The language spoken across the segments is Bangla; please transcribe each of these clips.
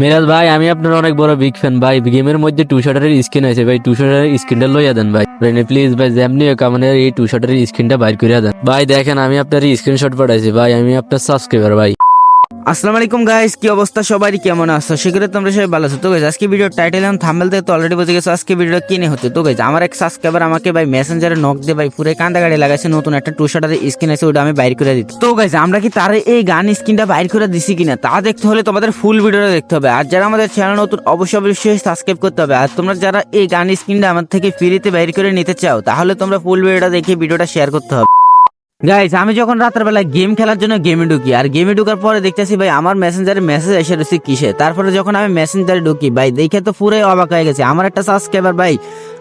মিরাজ ভাই, আমি আপনার অনেক বড় বিগ ফ্যান ভাই। গেমের মধ্যে টু শটারের স্ক্রিন আছে ভাই। টু শটারের স্ক্রিনটা লইয়া দেন ভাই। প্লিজ ভাই যেমনি হোক আমাদের এই টু শটারের স্ক্রিনটা বাইর করিয়া দেন। ভাই, দেখেন, আমি আপনার স্ক্রিনশট পাঠাইছি ভাই। আমি আপনার সাবস্ক্রাইবার ভাই। আসসালামু আলাইকুম গাইস কি অবস্থা? সবাই কেমন আছো? সেক্ষেত্রে তোমরা সবাই ভালো আছো। তো গাইস আজকে ভিডিও টাইটেল এবং থাম্বেল থেকে তো অলরেডি বুঝে গেছো আজকে ভিডিওটা কিনে হচ্ছে। তো গাইস আমার এক সাবস্ক্রাইবার আমাকে ভাই মেসেঞ্জারে নক দিয়ে ভাই পুরো কান্দা গাড়ি লাগাইছে, নতুন একটা টু শাটারের স্ক্রিন আছে, ওটা আমি বাইর করে দিই তো গাইস আমরা কি তার এই গান স্ক্রিনটা বাইর করে দিছি কিনা, তা দেখতে হলে তোমাদের ফুল ভিডিওটা দেখতে হবে। আর যারা আমাদের চ্যানেল নতুন, অবশ্যই অবশ্যই সাবস্ক্রাইব করতে হবে। আর তোমরা যারা এই গান স্ক্রিনটা আমার থেকে ফ্রিতে বাইর করে নিতে চাও, তাহলে তোমরা ফুল ভিডিওটা দেখে ভিডিওটা শেয়ার করতে হবে। গাইস আমি যখন রাতের বেলা গেম খেলার জন্য গেমে ঢুকি, আর গেমে ঢুকার পরে দেখতেছি ভাই আমার মেসেঞ্জারে মেসেজ এসে রয়েছে কিসে তারপরে যখন আমি মেসেঞ্জারে ঢুকি, ভাই দেখে তো পুরো অবাক হয়ে গেছে। আমার একটা সাবস্ক্রাইবার ভাই,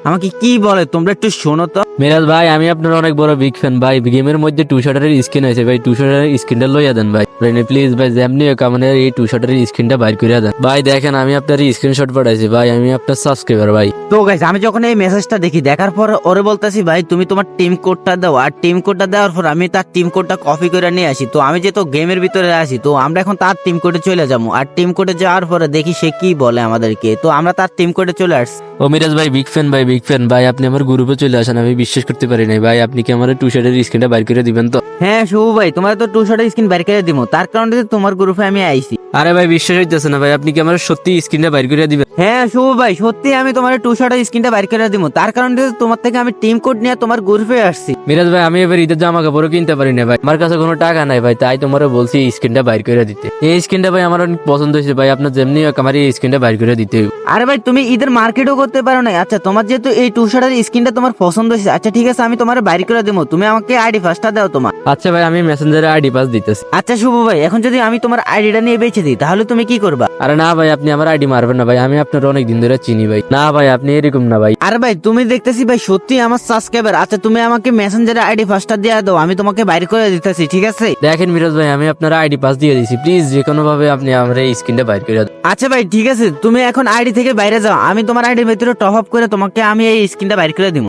আমাকে কি বলে? তোমরা একটু শোনো তো। মিরাজ ভাই, আমি আপনার অনেক বড় বিগ ফ্যান ভাই। গেমের মধ্যে টু শার্টারের স্ক্রিন আছে ভাই। টু শার্টারের স্ক্রিনটা লইয়া দেন ভাই। প্লিজ ভাই যেমনি হোক আমাদের এই টু শটারের স্ক্রিনটা বাইর করে দেন। ভাই দেখেন আমি আপনার স্ক্রিনশট পাঠাইছি ভাই আমি আপনার সাবস্ক্রাইবার ভাই। তো গাইস আমি যখন এই মেসেজটা দেখি দেখার পর ওরে বলতেছি ভাই তুমি তোমার টিম কোডটা দাও। আর টিম কোডটা দেওয়ার পর আমি তার টিম কোডটা কপি করে নিয়ে আসি। তো আমি যেহেতু গেমের ভিতরে আছি তো আমরা এখন তার টিম কোডে চলে যাব। আর টিম কোডে যাওয়ার পরে দেখি সে কি বলে আমাদেরকে। তো আমরা তার টিম কোডে চলে আসছি। ও মিরাজ ভাই বিগ ফ্যান ভাই বিগ ফ্যান ভাই আপনি আমার গ্রুপে চলে আসেন আমি বিশ্বাস করতে পারি নাই। ভাই আপনি কি আমার টু শার্টের স্ক্রিনটা বাইর করে দিবেন তো? হ্যাঁ শুভ ভাই তোমার তো টু শটের স্ক্রিন বের করে দিব তার কারণে তোমার গ্রুপে আমি আইছি। আরে ভাই বিশ্বাস হইতেছে না ভাই আপনি কি আমার সত্যি স্ক্রিনটা বাইর করে দিবেন? হ্যাঁ শুভ ভাই সত্যি আমি তোমার টু শটের স্ক্রিনটা বের করে দিব তার কারণে তোমার থেকে আমি টিম কোড নিয়ে তোমার গ্রুপে আসছি। মিরাজ ভাই আমি এবার ঈদের জামা কাপড়ও কিনতে পারি না ভাই। আমার কাছে কোনো টাকা নাই ভাই তাই তোমার বলছি স্ক্রিনটা বাইর করে দিতে। এই স্ক্রিনটা ভাই আমার অনেক পছন্দ হয়েছে ভাই আপনার যেমনি হোক আমার এই স্ক্রিনটা বাইর করে দিতে আরে ভাই তুমি ঈদের মার্কেটও করতে পারো না আচ্ছা তোমার যেহেতু এই টু শার্টের স্ক্রিনটা তোমার পছন্দ হয়েছে আচ্ছা ঠিক আছে আমি তোমার বাইর করে দেবো তুমি আমাকে আইডি ফার্স্টটা দাও তোমার। আচ্ছা ভাই আমি মেসেঞ্জারে আইডি পাস দিতেছি। আচ্ছা শুভ ভাই এখন যদি আমি তোমার আইডিটা নিয়ে বেঁচে দিই তাহলে তুমি কি করবা? আরে না ভাই আপনি আমার আইডি মারবেন না ভাই আমি আপনার অনেক দিন ধরে চিনি ভাই। না ভাই আপনি এরকম না ভাই। আরে ভাই তুমি দেখতেছি ভাই সত্যি আমার সাবস্ক্রাইবার আচ্ছা তুমি আমাকে মেসেঞ্জারে আইডি ফার্স্টটা দিয়ে দাও আমি তোমাকে বাইর করে দিতেছি ঠিক আছে? দেখেন মিরাজ ভাই আমি আপনার আইডি পাস দিয়ে দিয়েছি প্লিজ যে কোনো ভাবে আপনি আমার এই স্ক্রিনটা বাইর করে দেন। আচ্ছা ভাই ঠিক আছে তুমি এখন আইডি থেকে বাইরে যাও আমি তোমার আইডির ভিতরে টপ আপ করে তোমাকে আমি এই স্ক্রিনটা বাইর করে দিব।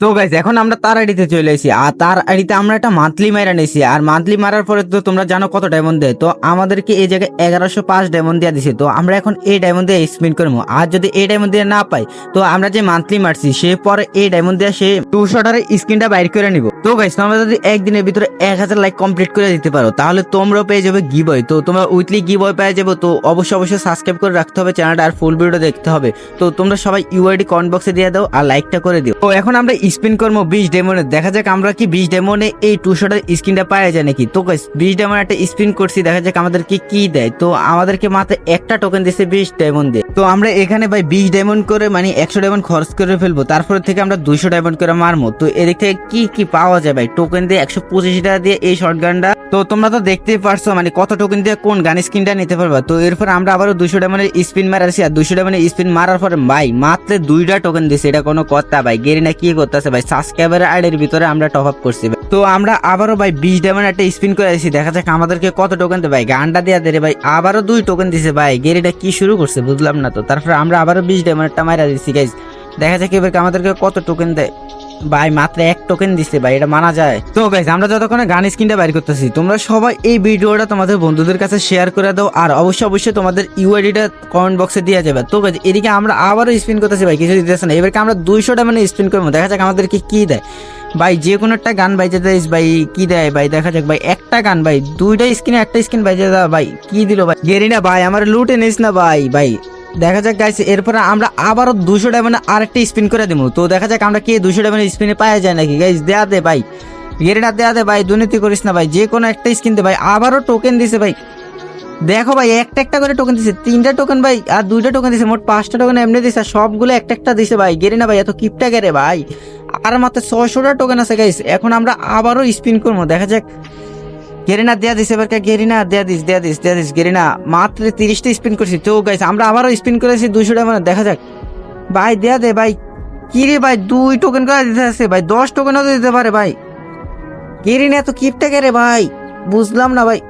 তো গাইস এখন আমরা তার আড়িতে চলে এসেছি আর তার আড়িতে আমরা একটা মান্থলি মাইরা নিয়েছি। আর মান্থলি মারার পরে তো তোমরা জানো কত ডায়মন্ড দেয়। তো আমাদেরকে এই জায়গায় এগারোশো পাঁচ ডায়মন্ড দিয়ে দিছে। তো আমরা এখন এই ডায়মন্ড দিয়ে স্পিন করব। আর যদি এই ডায়মন্ড দিয়ে না পাই, তো আমরা যে মান্থলি মারছি, সে পরে এই ডায়মন্ড দিয়ে সে টু শটারের স্ক্রিনটা বাইর করে নিব। তো গাইস তোমরা যদি একদিনের ভিতরে এক হাজার লাইক কমপ্লিট করে দিতে পারো, তাহলে তোমরাও পেয়ে যাবে গিবয় তো তোমরা উইকলি গিবয় পেয়ে যাব, তো অবশ্যই অবশ্যই সাবস্ক্রাইব করে রাখতে হবে চ্যানেলটা আর ফুল ভিডিও দেখতে হবে। তো তোমরা সবাই ইউআইডি কমেন্ট বক্সে দিয়ে দাও আর লাইকটা করে দিও। তো এখন আমরা স্পিন করব বিশ ডেমনে দেখা যাক আমরা কি বিশ ডেমনে এই টু শটের স্ক্রিনটা পাওয়া যায় নাকি। তো গাইস বিশ ডেমন একটা স্পিন করছি, দেখা যাক আমাদেরকে কি দেয়। তো আমাদেরকে মাত্র একটা টোকেন দিচ্ছে বিশ ডায়মন্ড দিয়ে তো আমরা এখানে ভাই বিশ ডায়মন্ড করে মানে একশো ডায়মন্ড খরচ করে ফেলব। তারপরে থেকে আমরা দুইশো ডায়মন্ড করে মারবো। তো এদিক থেকে কি কি পাওয়া যায় ভাই। টোকেন দিয়ে একশো পঁচিশ টাকা দিয়ে এই শর্ট গানটা তো তোমরা তো দেখতেই পারছ মানে কত টোকেন দিয়ে কোন গান স্ক্রিনটা নিতে পারবা? তো এরপর আমরা আবারও দুইশো ডায়মন্ডের স্পিন মারাছি আর দুইশো ডায়মন্ডের স্পিন মারার পরে ভাই, মাত্র দুইটা টোকেন দিছে, এটা কোনো কথা ভাই। গেরিনা কি করতেছে ভাই? সাবস্ক্রাইবার আইডির ভিতরে আমরা টপ আপ করছি তো আমরা আবারও ভাই বিশ ডায়মন্ড একটা স্পিন করে আসি। দেখা যাক আমাদেরকে কত টোকেন দেয় ভাই। গানটা দেয়া দে ভাই, আবারও দুই টোকেন দিছে ভাই। গেরিটা কি শুরু করছে বুঝলাম না তো। তারপরে আমরা আবারও বিশ ডায়মন্ড একটা মারা দিচ্ছি গাইজ দেখা যাক এবার আমাদেরকে কত টোকেন দেয়। ভাই, মাত্র এক টোকেন দিচ্ছে ভাই, এটা মানা যায়। তো গাইজ আমরা যতক্ষণে গান স্ক্রিনটা বাইর করতেছি, তোমরা সবাই এই ভিডিওটা তোমাদের বন্ধুদের কাছে শেয়ার করে দাও, আর অবশ্যই অবশ্যই তোমাদের ইউআইডিটা কমেন্ট বক্সে দেওয়া যাবে। তো গাইজ এদিকে আমরা আবারও স্পিন করতেছি ভাই, কিছু দিতেছে না। এবারকে আমরা দুইশোটা মানে স্পিন করব। দেখা যাক আমাদেরকে কি দেয়। ভাই, যে কোনো একটা গান বাইজে দেয়, ভাই, কি দেয় ভাই? দেখা যাক, ভাই, একটা গান, ভাই, দুইটা স্ক্রিনে একটা স্ক্রিন বাইজে দেওয়া, ভাই, কি দিল ভাই? গেরি না ভাই, আমার লুটে নিস না ভাই ভাই। দেখা যাক গাইছে এরপরে আমরা আবারও দুশো ডায়মন্ড আরেকটা স্পিন করে দেবো। তো দেখা যাক আমরা কি দুশো ডায়মন্ড স্পিনে পাওয়া যায় নাকি। গাইজ দেয়া দে ভাই, গেরিনা দেয়া দে ভাই, দুর্নীতি করিস না ভাই, যে কোনো একটা স্কিন দে ভাই। আবারও টোকেন দিছে ভাই। দেখো ভাই, একটা একটা করে টোকেন দিছে। তিনটা টোকেন ভাই, আর দুইটা টোকেন দিছে। মোট পাঁচটা টোকেন এমনি দিছে, আর সবগুলো একটা একটা দিছে ভাই। গেরিনা ভাই, এত কিপটা গেরে ভাই। আর মাত্র ছয়শোটা টোকেন আছে গাইস এখন আমরা আবারও স্পিন করব। দেখা যাক। গেরিনা, দেয়া দিস এবার গেরিনা, দেয়া দিস দেয়া দিস দেয়া দিস। গেরিনা, মাত্র তিরিশটা স্পিন করছি। তো গাইস আমরা আবারও স্পিন করেছি দুশোটা মানে দেখা যাক। ভাই, দেয়া দে ভাই। কি রে ভাই, দুই টোকেন করে দিতে আছে ভাই, দশ টোকেনও তো দিতে পারে ভাই। গেরিনা, এত কিপটা গেরে ভাই। বুঝলাম না ভাই।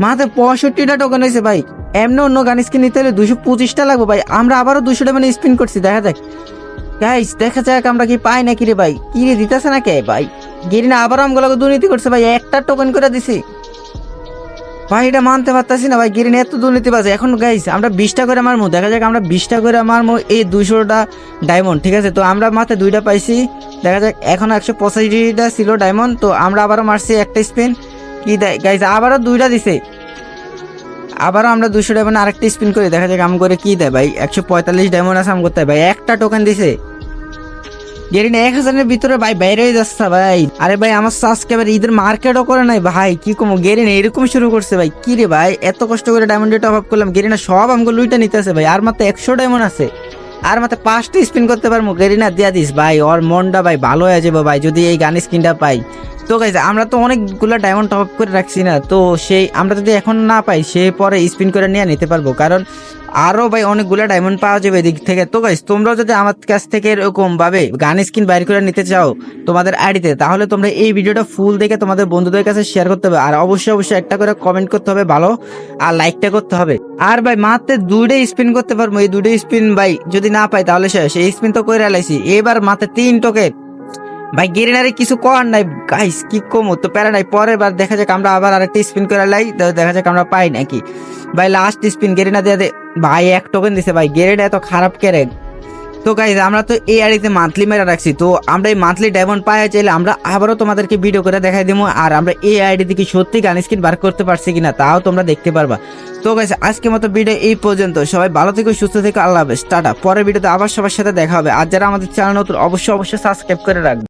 মাত্র পঁয়ষট্টিটা টোকেন হয়েছে ভাই। এমনি অন্য গান স্কিন নিতে হলে দুশো পঁচিশটা লাগবে ভাই। আমরা আবারও দুশোটা মানে স্পিন করছি, দেখা যাক। গাইস দেখা যাক আমরা কি পাই নাকি রে ভাই। কি রে দিতেছে না কে ভাই, গেরিনা আবার আমগুলোকে দুর্নীতি করছে ভাই, একটা টোকেন করে দিছি। ভাই, এটা মানতে পারতাছি না ভাই, গেরিন এত দুর্নীতি বাজে এখন গাইস আমরা বিশটা করে মারমু। দেখা যাক আমরা বিশটা করে মারমু এই দুইশোটা ডায়মন্ড ঠিক আছে? তো আমরা মাত্র দুইটা পাইছি। দেখা যাক, এখন একশো পঁচাশিটা ছিল ডায়মন্ড তো আমরা আবারও মারছি একটা স্পিন কি দেয় গাইস আবারও দুইটা দিছে। আবারও আমরা দুশো ডায়মন্ড আরেকটা স্পিন করি। দেখা যাক আম করে কি দেয় ভাই। একশো পঁয়তাল্লিশ ডায়মন্ড আছে আম করতে ভাই, একটা টোকেন দিছে। গেরিন এক হাজারের ভিতরে ভাই বাইরে যাচ্ছে ভাই। আরে ভাই, আমার সাবস্ক্রাইবার ঈদের মার্কেটও করে নাই ভাই। কি কম গেরিন এরকম শুরু করছে ভাই। কি রে ভাই, এত কষ্ট করে ডায়মন্ড টপ আপ করলাম। গেরিনা সব আমাকে লুইটা নিতেছে ভাই। আর মাত্র একশো ডায়মন্ড আছে। আর মাত্র পাঁচটা স্পিন করতে পারব। গেরিনা দিয়া দিস ভাই। ওর মনটা ভাই ভালো হয়ে যাব ভাই, যদি এই গান স্কিনটা পাই। তো গাইজ আমরা তো অনেকগুলো ডায়মন্ড টপ আপ করে রাখছি না, তো সেই আমরা যদি এখন না পাই, সে পরে স্পিন করে নিয়ে নিতে পারব। কারণ আরও ভাই অনেকগুলো ডায়মন্ড পাওয়া যাবে এদিক থেকে। তো গাইস তোমরাও যদি আমার কাছ থেকে এরকম ভাবে গান স্কিন বাইর করে নিতে চাও তোমাদের আইডিতে তাহলে তোমরা এই ভিডিওটা ফুল দেখে তোমাদের বন্ধুদের কাছে শেয়ার করতে হবে। আর অবশ্যই অবশ্যই একটা করে কমেন্ট করতে হবে ভালো, আর লাইকটা করতে হবে। আর ভাই, মাত্র দুইটা স্পিন করতে পারব। এই দুইটা স্পিন ভাই, যদি না পাই তাহলে এই স্পিন তো করে লাইছি। এবার মাত্র তিন টোকে ভাই, গেরিনারে কিছু করার নাই। গাইস কি কমো? তো প্যারা নাই, পরের বার দেখা যাক আমরা আবার আরেকটা স্পিন করে লাই দেখা যাক আমরা পাই নাকি। ভাই লাস্ট স্পিন গেরিনা দিয়ে ভাই, এক টোকেন দিছে ভাই, গেরিনা এত খারাপ কেরে তো গাইজ আমরা তো এই আইডিতে মান্থলি মেরা রাখছি, তো আমরা এই মান্থলি ডায়মন্ড পাওয়া চাইলে আমরা আবারও তোমাদেরকে ভিডিও করে দেখাই দিব আর আমরা এই আইডি থেকে সত্যি গান স্কিন বার করতে পারছি কিনা, তাও তোমরা দেখতে পারবা। তো গাইজ আজকে মতো ভিডিও এই পর্যন্ত। সবাই ভালো থেকো, সুস্থ থেকো, আল্লাহ হাফেজ। টাটা। পরের ভিডিওতে আবার সবার সাথে দেখা হবে। আর যারা আমাদের চ্যানেল নতুন, অবশ্যই অবশ্যই সাবস্ক্রাইব করে রাখবে।